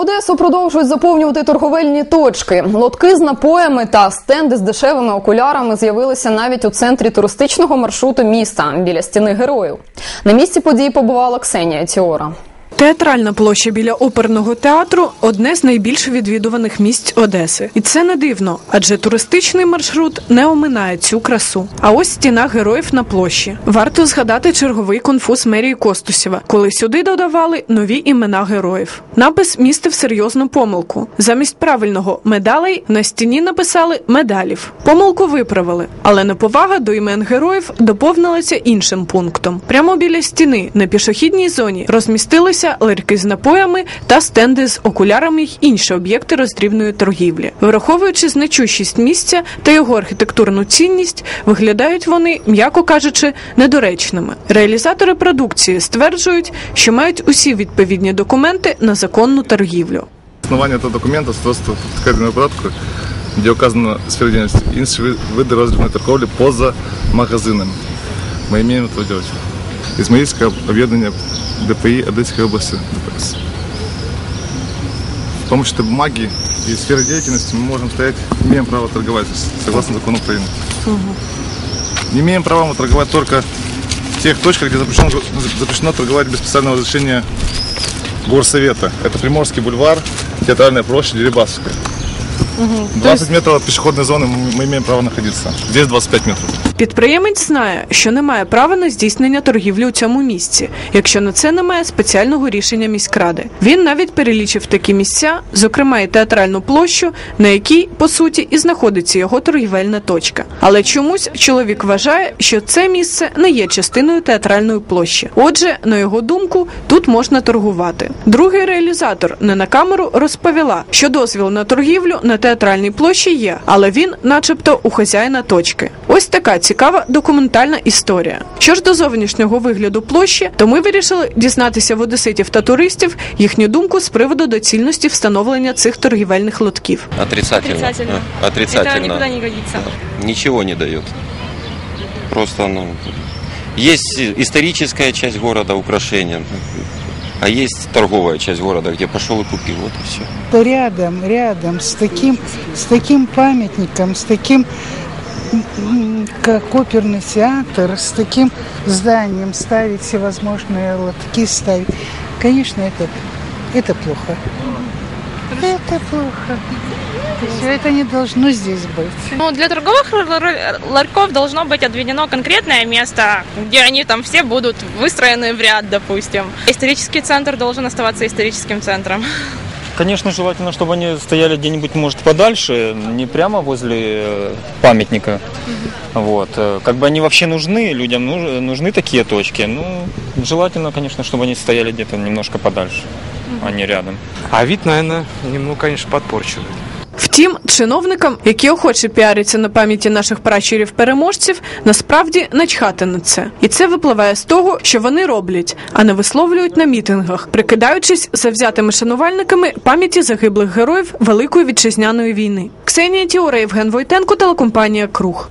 Одесу продовжують заповнювати торговельні точки. Лотки з напоями та стенди з дешевими окулярами з'явилися навіть у центрі туристичного маршруту міста біля стіни героїв. На місці події побувала Ксенія Тіора. Театральна площа біля оперного театру одне з найбільш відвідуваних місць Одеси, і це не дивно, адже туристичний маршрут не оминає цю красу. А ось стіна героїв на площі. Варто згадати черговий конфуз мерії Костусєва, коли сюди додавали нові імена героїв. Напис містив серйозну помилку. Замість правильного медалей на стіні написали медалів. Помилку виправили, але неповага до імен героїв доповнилася іншим пунктом. Прямо біля стіни на пішохідній зоні розмістилися ларьки з напоями та стенди з окулярами й інші об'єкти роздрібної торгівлі. Враховуючи значущість місця та його архітектурну цінність, виглядають вони, м'яко кажучи, недоречними. Реалізатори продукції стверджують, що мають усі відповідні документи на законну торгівлю. Основание этого документа свойства подтыкательного порядку, где указана сфера деятельности інші види роздрібної торговлі поза магазинами. Мы имеем это делать. Измаильское объединение ДПИ Одесской области ДПС. С помощью этой бумаги и сферы деятельности мы можем стоять, имеем право торговать согласно закону Украины. Не имеем права мы торговать только в тех точках, где запрещено, запрещено торговать без специального разрешения горсовета. Это Приморский бульвар, Театральная площадь, Дерибасовская. 20 метров от пешеходной зоны мы мы имеем право находиться. Здесь 25 метров. Підприємець знає, що не має права на здійснення торгівлі у цьому місці, якщо на це немає спеціального рішення міськради. Він навіть перелічив такі місця, зокрема і театральну площу, на якій по суті і знаходиться його торгівельна точка. Але чомусь чоловік вважає, що це місце не є частиною театральної площі. Отже, на його думку, тут можна торгувати. Другий реалізатор не на камеру розповіла, що дозвіл на торгівлю на театральній площі є, але він, начебто, у хазяїна точки. Ось така цікава документальна історія. Що ж до зовнішнього вигляду площі, то ми вирішили дізнатися в одеситів та туристів їхню думку з приводу доцільності встановлення цих торгівельних лотків. Отрицательно. Отрицательно. А, Отрицательно. Это никуда не годится. Ничего не дает. Просто, ну, есть историческая часть города, украшения, а есть торговая часть города, где пошел и купил, вот и все. то рядом, рядом с таким, с таким памятником, с таким, как оперный театр, с таким зданием ставить всевозможные лотки ставить. Конечно, это, это плохо. Это плохо. Все это не должно здесь быть. Ну, для торговых лар- ларьков должно быть отведено конкретное место, где они там все будут выстроены в ряд, допустим. Исторический центр должен оставаться историческим центром. Конечно, желательно, чтобы они стояли где-нибудь, может, подальше, не прямо возле э, памятника. Вот. э, Как бы они вообще нужны, людям нуж- нужны такие точки. Ну, желательно, конечно, чтобы они стояли где-то немножко подальше, а не рядом. А вид, наверное, немного, конечно, подпорчивает. Втім, чиновникам, які охоче піаряться на пам'яті наших пращурів переможців, насправді начхати на це. І це випливає з того, що вони роблять, а не висловлюють на мітингах, прикидаючись завзятими шанувальниками пам'яті загиблих героїв Великої вітчизняної війни. Ксенія Тіора, Євген Войтенко, телекомпанія Круг.